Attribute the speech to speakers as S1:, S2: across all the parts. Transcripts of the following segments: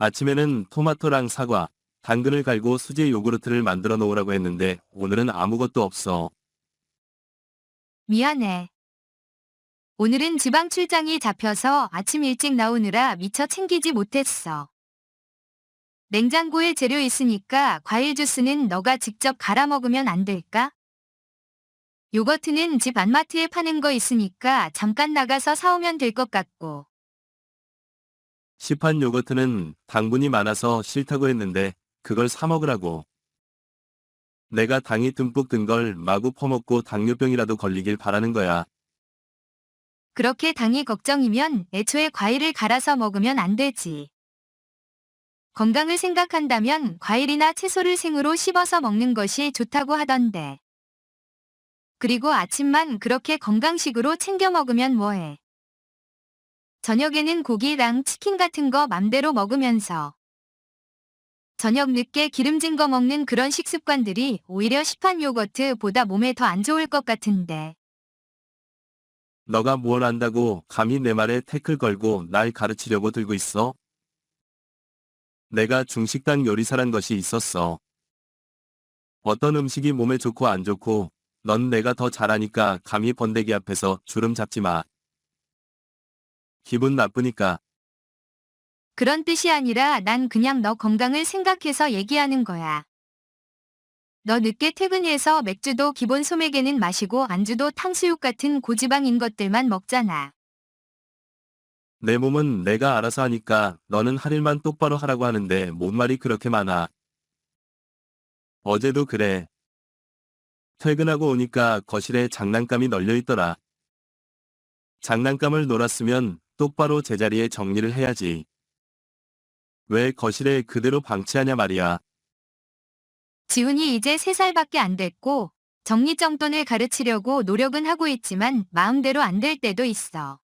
S1: 아침에는 토마토랑 사과, 당근을 갈고 수제 요구르트를 만들어 놓으라고 했는데 오늘은 아무것도 없어.
S2: 미안해. 오늘은 지방 출장이 잡혀서 아침 일찍 나오느라 미처 챙기지 못했어. 냉장고에 재료 있으니까 과일 주스는 너가 직접 갈아 먹으면 안 될까? 요거트는 집 안마트에 파는 거 있으니까 잠깐 나가서 사오면 될 것 같고.
S1: 시판 요거트는 당분이 많아서 싫다고 했는데 그걸 사 먹으라고. 내가 당이 듬뿍 든 걸 마구 퍼먹고 당뇨병이라도 걸리길 바라는 거야.
S2: 그렇게 당이 걱정이면 애초에 과일을 갈아서 먹으면 안 되지. 건강을 생각한다면 과일이나 채소를 생으로 씹어서 먹는 것이 좋다고 하던데. 그리고 아침만 그렇게 건강식으로 챙겨 먹으면 뭐해. 저녁에는 고기랑 치킨 같은 거 맘대로 먹으면서. 저녁 늦게 기름진 거 먹는 그런 식습관들이 오히려 시판 요거트보다 몸에 더 안 좋을 것 같은데.
S1: 너가 뭘 안다고 감히 내 말에 태클 걸고 날 가르치려고 들고 있어? 내가 중식당 요리사란 것이 있었어. 어떤 음식이 몸에 좋고 안 좋고 넌 내가 더 잘하니까 감히 번데기 앞에서 주름 잡지 마. 기분 나쁘니까
S2: 그런 뜻이 아니라 난 그냥 너 건강을 생각해서 얘기하는 거야. 너 늦게 퇴근해서 맥주도 기본 소맥에는 마시고 안주도 탕수육 같은 고지방인 것들만 먹잖아.
S1: 내 몸은 내가 알아서 하니까 너는 할 일만 똑바로 하라고 하는데 뭔 말이 그렇게 많아. 어제도 그래. 퇴근하고 오니까 거실에 장난감이 널려 있더라. 장난감을 놀았으면 똑바로 제자리에 정리를 해야지. 왜 거실에 그대로 방치하냐 말이야.
S2: 지훈이 이제 3살밖에 안 됐고 정리정돈을 가르치려고 노력은 하고 있지만 마음대로 안 될 때도 있어.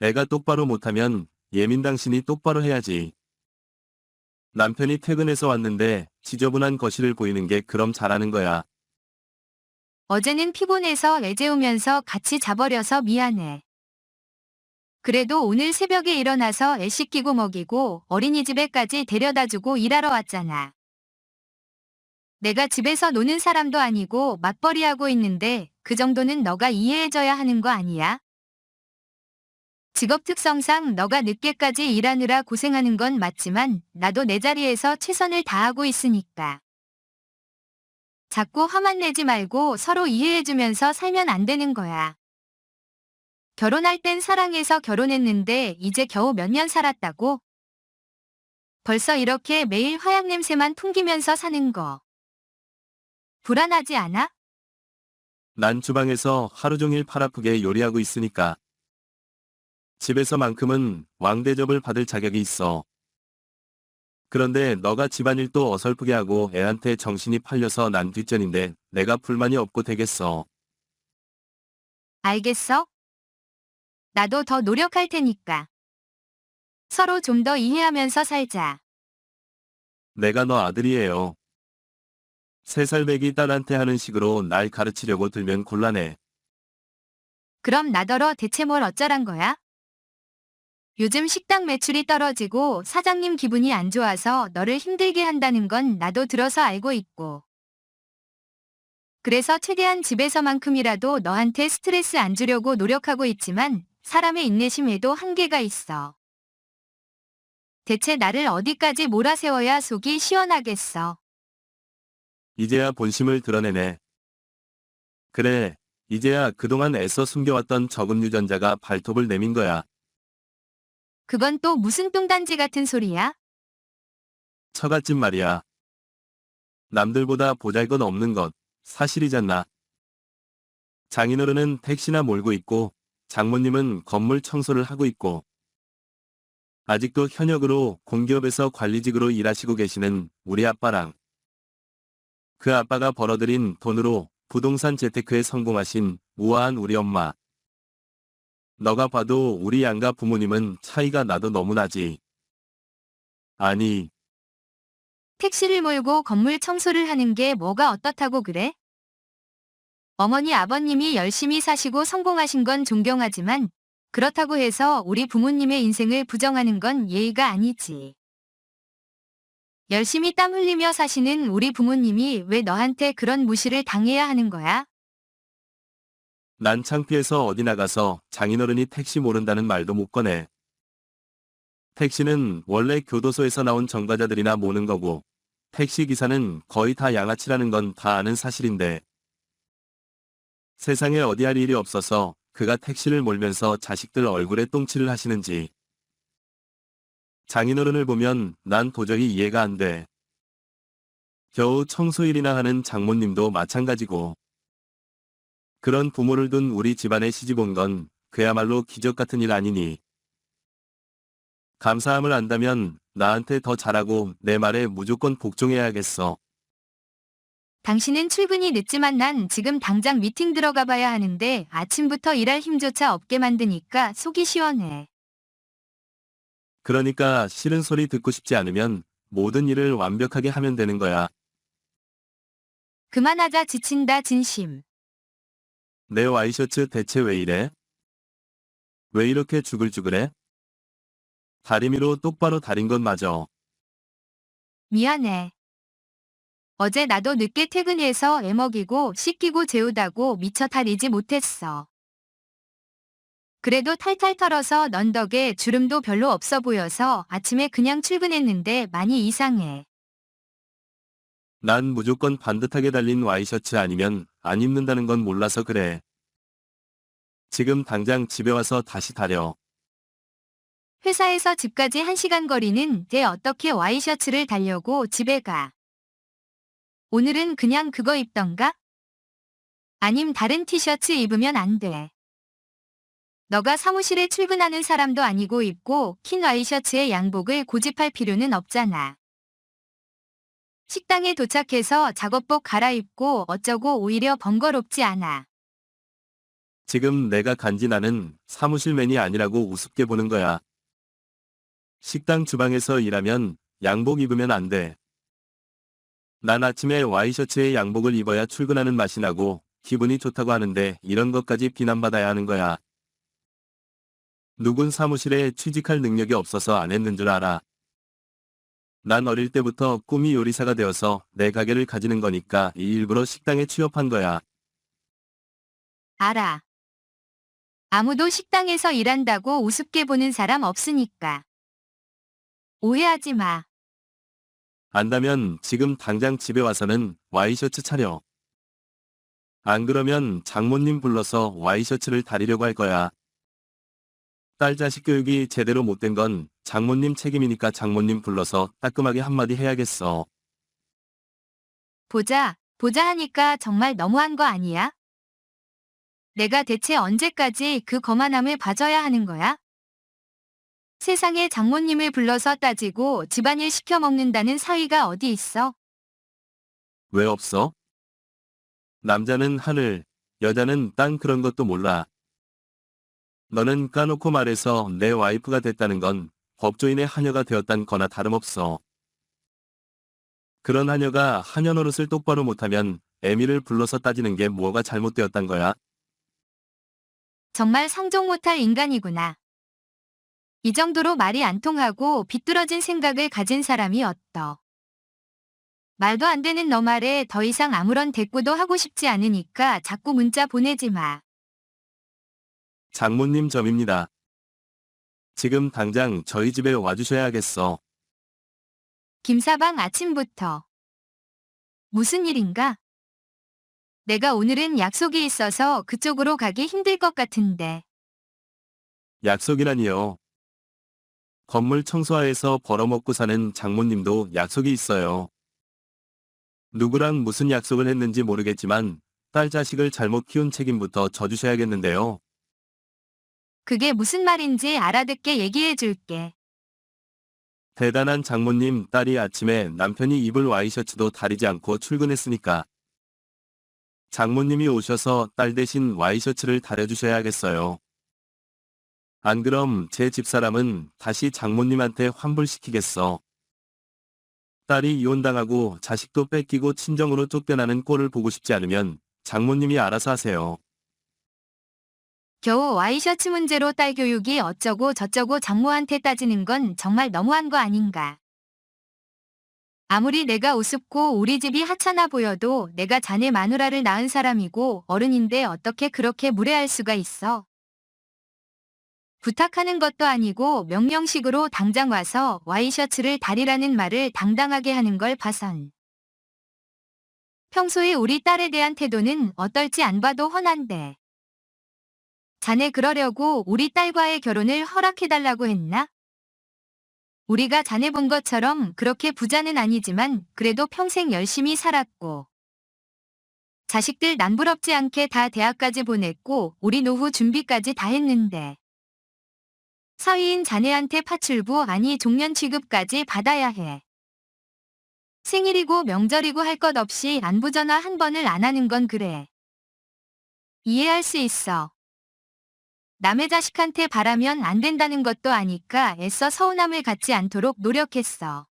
S1: 애가 똑바로 못하면 예민 당신이 똑바로 해야지. 남편이 퇴근해서 왔는데 지저분한 거실을 보이는 게 그럼 잘하는 거야.
S2: 어제는 피곤해서 애 재우면서 같이 자버려서 미안해. 그래도 오늘 새벽에 일어나서 애 씻기고 먹이고 어린이집에까지 데려다주고 일하러 왔잖아. 내가 집에서 노는 사람도 아니고 맞벌이하고 있는데 그 정도는 너가 이해해줘야 하는 거 아니야? 직업 특성상 너가 늦게까지 일하느라 고생하는 건 맞지만 나도 내 자리에서 최선을 다하고 있으니까. 자꾸 화만 내지 말고 서로 이해해주면서 살면 안 되는 거야. 결혼할 땐 사랑해서 결혼했는데 이제 겨우 몇 년 살았다고? 벌써 이렇게 매일 화약 냄새만 풍기면서 사는 거. 불안하지 않아?
S1: 난 주방에서 하루 종일 팔 아프게 요리하고 있으니까. 집에서만큼은 왕대접을 받을 자격이 있어. 그런데 너가 집안일도 어설프게 하고 애한테 정신이 팔려서 난 뒷전인데 내가 불만이 없고 되겠어.
S2: 알겠어? 나도 더 노력할 테니까. 서로 좀 더 이해하면서 살자.
S1: 내가 너 아들이에요. 세 살 배기 딸한테 하는 식으로 날 가르치려고 들면 곤란해.
S2: 그럼 나더러 대체 뭘 어쩌란 거야? 요즘 식당 매출이 떨어지고 사장님 기분이 안 좋아서 너를 힘들게 한다는 건 나도 들어서 알고 있고. 그래서 최대한 집에서만큼이라도 너한테 스트레스 안 주려고 노력하고 있지만 사람의 인내심에도 한계가 있어. 대체 나를 어디까지 몰아세워야 속이 시원하겠어.
S1: 이제야 본심을 드러내네. 그래, 이제야 그동안 애써 숨겨왔던 적은 유전자가 발톱을 내민 거야.
S2: 그건 또 무슨 뚱단지 같은 소리야?
S1: 처갓집 말이야. 남들보다 보잘것 없는 것, 사실이잖나. 장인어른은 택시나 몰고 있고, 장모님은 건물 청소를 하고 있고, 아직도 현역으로 공기업에서 관리직으로 일하시고 계시는 우리 아빠랑, 그 아빠가 벌어들인 돈으로 부동산 재테크에 성공하신 우아한 우리 엄마. 너가 봐도 우리 양가 부모님은 차이가 나도 너무 나지. 아니,
S2: 택시를 몰고 건물 청소를 하는 게 뭐가 어떻다고 그래? 어머니 아버님이 열심히 사시고 성공하신 건 존경하지만 그렇다고 해서 우리 부모님의 인생을 부정하는 건 예의가 아니지. 열심히 땀 흘리며 사시는 우리 부모님이 왜 너한테 그런 무시를 당해야 하는 거야?
S1: 난 창피해서 어디 나가서 장인어른이 택시 모른다는 말도 못 꺼내. 택시는 원래 교도소에서 나온 전과자들이나 모는 거고, 택시 기사는 거의 다 양아치라는 건 다 아는 사실인데. 세상에 어디 할 일이 없어서 그가 택시를 몰면서 자식들 얼굴에 똥칠을 하시는지. 장인어른을 보면 난 도저히 이해가 안 돼. 겨우 청소일이나 하는 장모님도 마찬가지고. 그런 부모를 둔 우리 집안에 시집 온 건 그야말로 기적 같은 일 아니니. 감사함을 안다면 나한테 더 잘하고 내 말에 무조건 복종해야겠어.
S2: 당신은 출근이 늦지만 난 지금 당장 미팅 들어가 봐야 하는데 아침부터 일할 힘조차 없게 만드니까 속이 시원해.
S1: 그러니까 싫은 소리 듣고 싶지 않으면 모든 일을 완벽하게 하면 되는 거야.
S2: 그만하자 지친다 진심.
S1: 내 와이셔츠 대체 왜 이래? 왜 이렇게 주글주글해? 다리미로 똑바로 다린 건 맞아.
S2: 미안해. 어제 나도 늦게 퇴근해서 애 먹이고 씻기고 재우다고 미처 다리지 못했어. 그래도 탈탈 털어서 넌 덕에 주름도 별로 없어 보여서 아침에 그냥 출근했는데 많이 이상해.
S1: 난 무조건 반듯하게 달린 와이셔츠 아니면 안 입는다는 건 몰라서 그래. 지금 당장 집에 와서 다시 다려.
S2: 회사에서 집까지 1시간 거리는 데 어떻게 와이셔츠를 달려고 집에 가. 오늘은 그냥 그거 입던가? 아님 다른 티셔츠 입으면 안 돼. 너가 사무실에 출근하는 사람도 아니고 입고 킨 와이셔츠에 양복을 고집할 필요는 없잖아. 식당에 도착해서 작업복 갈아입고 어쩌고 오히려 번거롭지 않아.
S1: 지금 내가 간지 나는 사무실맨이 아니라고 우습게 보는 거야. 식당 주방에서 일하면 양복 입으면 안 돼. 난 아침에 와이셔츠에 양복을 입어야 출근하는 맛이 나고 기분이 좋다고 하는데 이런 것까지 비난받아야 하는 거야. 누군 사무실에 취직할 능력이 없어서 안 했는 줄 알아. 난 어릴 때부터 꿈이 요리사가 되어서 내 가게를 가지는 거니까 이 일부러 식당에 취업한 거야.
S2: 알아. 아무도 식당에서 일한다고 우습게 보는 사람 없으니까. 오해하지 마.
S1: 안다면 지금 당장 집에 와서는 와이셔츠 차려. 안 그러면 장모님 불러서 와이셔츠를 다리려고 할 거야. 딸 자식 교육이 제대로 못된 건 장모님 책임이니까 장모님 불러서 따끔하게 한마디 해야겠어.
S2: 보자, 보자 하니까 정말 너무한 거 아니야? 내가 대체 언제까지 그 거만함을 봐줘야 하는 거야? 세상에 장모님을 불러서 따지고 집안일 시켜 먹는다는 사위가 어디 있어?
S1: 왜 없어? 남자는 하늘, 여자는 땅 그런 것도 몰라. 너는 까놓고 말해서 내 와이프가 됐다는 건 법조인의 하녀가 되었단 거나 다름없어. 그런 하녀가 하녀 노릇을 똑바로 못하면 애미를 불러서 따지는 게 뭐가 잘못되었단 거야?
S2: 정말 상종 못할 인간이구나. 이 정도로 말이 안 통하고 비뚤어진 생각을 가진 사람이 어떠. 말도 안 되는 너 말에 더 이상 아무런 대꾸도 하고 싶지 않으니까 자꾸 문자 보내지 마.
S1: 장모님 점입니다. 지금 당장 저희 집에 와주셔야겠어.
S2: 김사방 아침부터. 무슨 일인가? 내가 오늘은 약속이 있어서 그쪽으로 가기 힘들 것 같은데.
S1: 약속이라니요. 건물 청소하에서 벌어먹고 사는 장모님도 약속이 있어요. 누구랑 무슨 약속을 했는지 모르겠지만 딸 자식을 잘못 키운 책임부터 져주셔야겠는데요.
S2: 그게 무슨 말인지 알아듣게 얘기해 줄게.
S1: 대단한 장모님 딸이 아침에 남편이 입을 와이셔츠도 다리지 않고 출근했으니까. 장모님이 오셔서 딸 대신 와이셔츠를 다려주셔야겠어요. 안 그럼 제 집사람은 다시 장모님한테 환불시키겠어. 딸이 이혼당하고 자식도 뺏기고 친정으로 쫓겨나는 꼴을 보고 싶지 않으면 장모님이 알아서 하세요.
S2: 겨우 와이셔츠 문제로 딸 교육이 어쩌고 저쩌고 장모한테 따지는 건 정말 너무한 거 아닌가. 아무리 내가 우습고 우리 집이 하찮아 보여도 내가 자네 마누라를 낳은 사람이고 어른인데 어떻게 그렇게 무례할 수가 있어. 부탁하는 것도 아니고 명령식으로 당장 와서 와이셔츠를 달이라는 말을 당당하게 하는 걸 봐선. 평소에 우리 딸에 대한 태도는 어떨지 안 봐도 훤한데. 자네 그러려고 우리 딸과의 결혼을 허락해달라고 했나? 우리가 자네 본 것처럼 그렇게 부자는 아니지만 그래도 평생 열심히 살았고. 자식들 남부럽지 않게 다 대학까지 보냈고 우리 노후 준비까지 다 했는데. 사위인 자네한테 파출부 아니 종년 취급까지 받아야 해. 생일이고 명절이고 할 것 없이 안부 전화 한 번을 안 하는 건 그래. 이해할 수 있어. 남의 자식한테 바라면 안 된다는 것도 아니까 애써 서운함을 갖지 않도록 노력했어.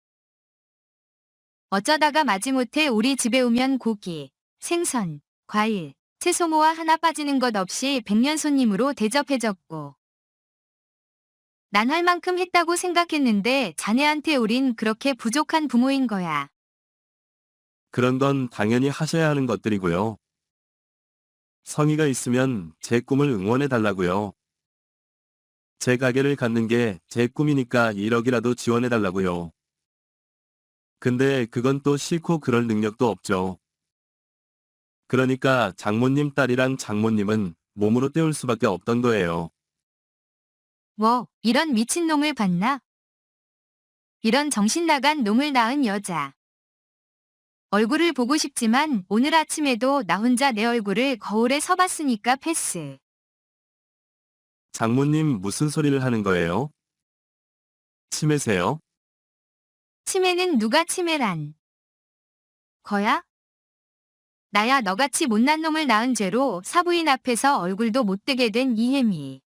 S2: 어쩌다가 마지못해 우리 집에 오면 고기, 생선, 과일, 채소 모아 하나 빠지는 것 없이 백년 손님으로 대접해줬고. 난 할 만큼 했다고 생각했는데 자네한테 우린 그렇게 부족한 부모인 거야.
S1: 그런 건 당연히 하셔야 하는 것들이고요. 성의가 있으면 제 꿈을 응원해 달라고요. 제 가게를 갖는 게 제 꿈이니까 1억이라도 지원해 달라고요. 근데 그건 또 싫고 그럴 능력도 없죠. 그러니까 장모님 딸이랑 장모님은 몸으로 때울 수밖에 없던 거예요.
S2: 뭐, 이런 미친놈을 봤나? 이런 정신 나간 놈을 낳은 여자. 얼굴을 보고 싶지만 오늘 아침에도 나 혼자 내 얼굴을 거울에 서봤으니까 패스.
S1: 장모님 무슨 소리를 하는 거예요? 치매세요?
S2: 치매는 누가 치매란? 거야? 나야 너같이 못난 놈을 낳은 죄로 사부인 앞에서 얼굴도 못 뜨게 된 이혜미.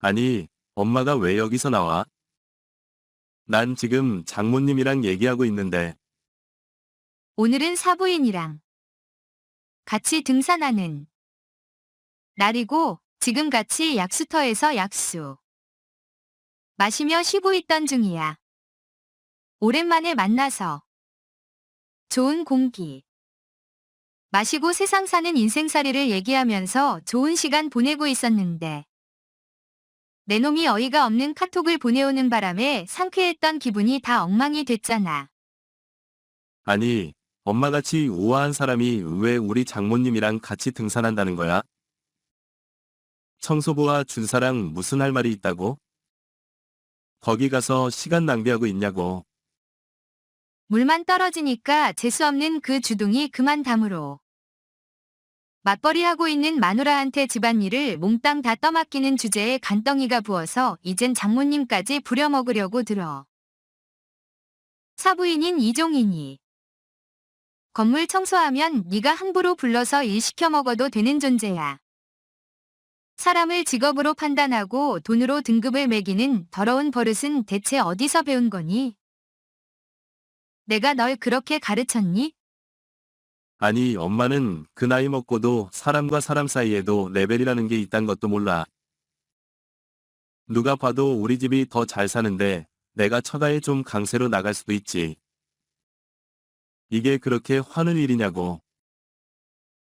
S1: 아니, 엄마가 왜 여기서 나와? 난 지금 장모님이랑 얘기하고 있는데,
S2: 오늘은 사부인이랑 같이 등산하는 날이고 지금 같이 약수터에서 약수 마시며 쉬고 있던 중이야. 오랜만에 만나서 좋은 공기 마시고 세상 사는 인생살이를 얘기하면서 좋은 시간 보내고 있었는데 내 놈이 어이가 없는 카톡을 보내오는 바람에 상쾌했던 기분이 다 엉망이 됐잖아.
S1: 아니, 엄마같이 우아한 사람이 왜 우리 장모님이랑 같이 등산한다는 거야? 청소부와 준사랑 무슨 할 말이 있다고? 거기 가서 시간 낭비하고 있냐고.
S2: 물만 떨어지니까 재수없는 그 주둥이 그만 담으로. 맞벌이하고 있는 마누라한테 집안일을 몽땅 다 떠맡기는 주제에 간덩이가 부어서 이젠 장모님까지 부려먹으려고 들어. 사부인인 이종인이. 건물 청소하면 네가 함부로 불러서 일 시켜 먹어도 되는 존재야. 사람을 직업으로 판단하고 돈으로 등급을 매기는 더러운 버릇은 대체 어디서 배운 거니? 내가 널 그렇게 가르쳤니?
S1: 아니, 엄마는 그 나이 먹고도 사람과 사람 사이에도 레벨이라는 게 있단 것도 몰라. 누가 봐도 우리 집이 더 잘 사는데 내가 처가에 좀 강세로 나갈 수도 있지. 이게 그렇게 화낼 일이냐고.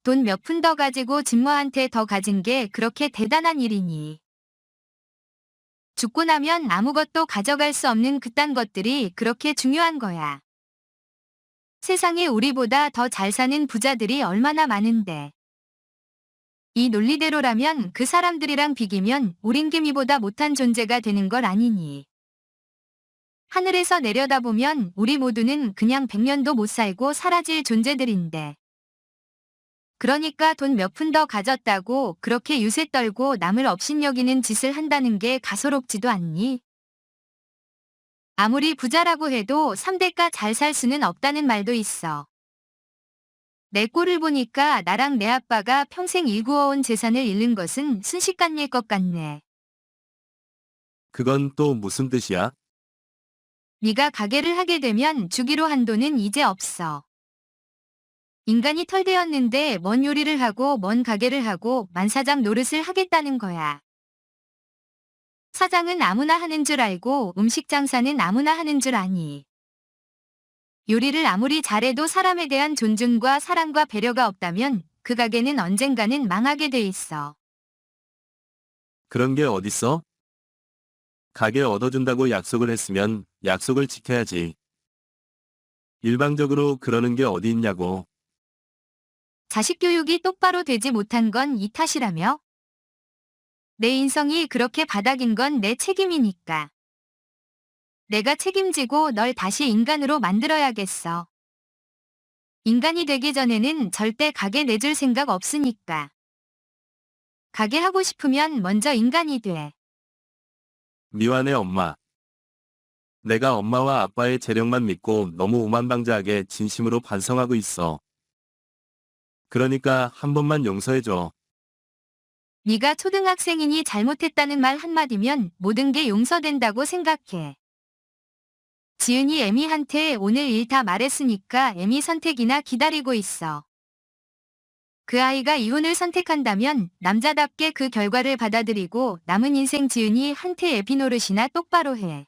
S2: 돈 몇 푼 더 가지고 진모한테 더 가진 게 그렇게 대단한 일이니. 죽고 나면 아무것도 가져갈 수 없는 그딴 것들이 그렇게 중요한 거야. 세상에 우리보다 더 잘 사는 부자들이 얼마나 많은데. 이 논리대로라면 그 사람들이랑 비기면 우린 개미보다 못한 존재가 되는 걸 아니니. 하늘에서 내려다보면 우리 모두는 그냥 백년도 못 살고 사라질 존재들인데. 그러니까 돈 몇 푼 더 가졌다고 그렇게 유세 떨고 남을 업신여기는 짓을 한다는 게 가소롭지도 않니? 아무리 부자라고 해도 3대가 잘 살 수는 없다는 말도 있어. 내 꼴을 보니까 나랑 내 아빠가 평생 일구어온 재산을 잃는 것은 순식간일 것 같네.
S1: 그건 또 무슨 뜻이야?
S2: 네가 가게를 하게 되면 주기로 한 돈은 이제 없어. 인간이 털되었는데 뭔 요리를 하고 뭔 가게를 하고 만사장 노릇을 하겠다는 거야. 사장은 아무나 하는 줄 알고 음식 장사는 아무나 하는 줄 아니. 요리를 아무리 잘해도 사람에 대한 존중과 사랑과 배려가 없다면 그 가게는 언젠가는 망하게 돼 있어.
S1: 그런 게 어딨어? 가게 얻어준다고 약속을 했으면 약속을 지켜야지. 일방적으로 그러는 게 어디 있냐고.
S2: 자식 교육이 똑바로 되지 못한 건 이 탓이라며? 내 인성이 그렇게 바닥인 건 내 책임이니까. 내가 책임지고 널 다시 인간으로 만들어야겠어. 인간이 되기 전에는 절대 가게 내줄 생각 없으니까. 가게 하고 싶으면 먼저 인간이 돼.
S1: 미완의 엄마. 내가 엄마와 아빠의 재력만 믿고 너무 오만방자하게 진심으로 반성하고 있어. 그러니까 한 번만 용서해줘.
S2: 네가 초등학생이니 잘못했다는 말 한마디면 모든 게 용서된다고 생각해. 지은이 에미한테 오늘 일 다 말했으니까 에미 선택이나 기다리고 있어. 그 아이가 이혼을 선택한다면 남자답게 그 결과를 받아들이고 남은 인생 지은이 한테 애비 노릇이나 똑바로 해.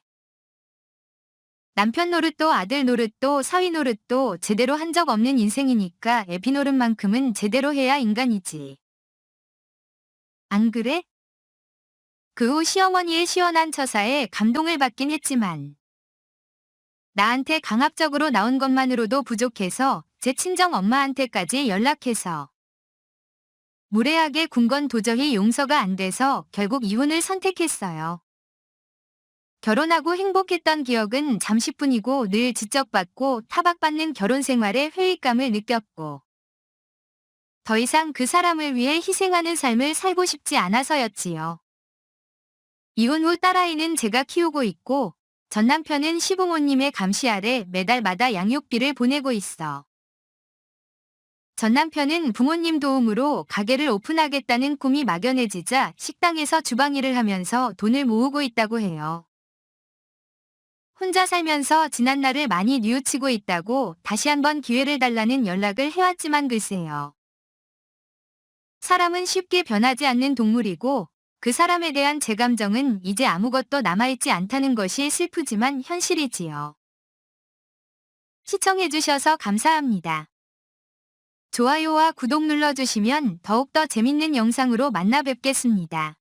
S2: 남편 노릇도 아들 노릇도 사위 노릇도 제대로 한 적 없는 인생이니까 애비 노릇만큼은 제대로 해야 인간이지. 안 그래? 그 후 시어머니의 시원한 처사에 감동을 받긴 했지만 나한테 강압적으로 나온 것만으로도 부족해서 제 친정 엄마한테까지 연락해서 무례하게 군 건 도저히 용서가 안 돼서 결국 이혼을 선택했어요. 결혼하고 행복했던 기억은 잠시뿐이고 늘 지적받고 타박받는 결혼 생활에 회의감을 느꼈고 더 이상 그 사람을 위해 희생하는 삶을 살고 싶지 않아서였지요. 이혼 후 딸아이는 제가 키우고 있고 전 남편은 시부모님의 감시 아래 매달마다 양육비를 보내고 있어. 전 남편은 부모님 도움으로 가게를 오픈하겠다는 꿈이 막연해지자 식당에서 주방 일을 하면서 돈을 모으고 있다고 해요. 혼자 살면서 지난 날을 많이 뉘우치고 있다고 다시 한번 기회를 달라는 연락을 해왔지만 글쎄요. 사람은 쉽게 변하지 않는 동물이고 그 사람에 대한 제 감정은 이제 아무것도 남아있지 않다는 것이 슬프지만 현실이지요. 시청해주셔서 감사합니다. 좋아요와 구독 눌러주시면 더욱더 재밌는 영상으로 만나 뵙겠습니다.